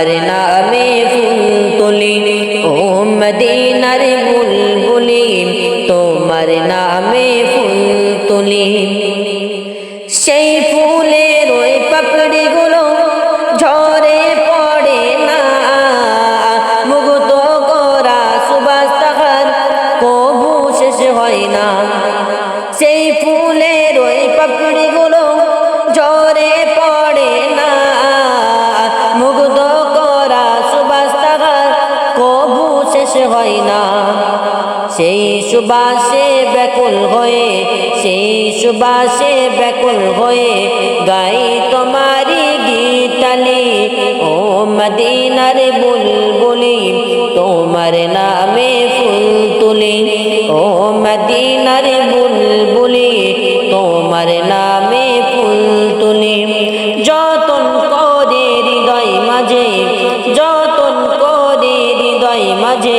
তোমার নামে বুলবুলি তোমার নামে সেই ফুলের ওই পাপড়িগুলো ঝরে পড়ে না, মুগ্ধ করা সুবাস তাহার কবু শেষ হয় না। সেই ফুলের ওই পাপড়িগুলো ঝরে হয় না। সেই সুবাসে ব্যাকুল হয়ে, সেই সুবাসে ব্যাকুল হয়ে গাই তোমারি গীতালি। ও মদিনার বুলবুলি, তোমার নামে ফুল তুলি। ও মদিনার বুলবুলি, তোমার নামে ফুল তুলি। যতন করে হৃদয় মাঝে, যতন করে হৃদয় মাঝে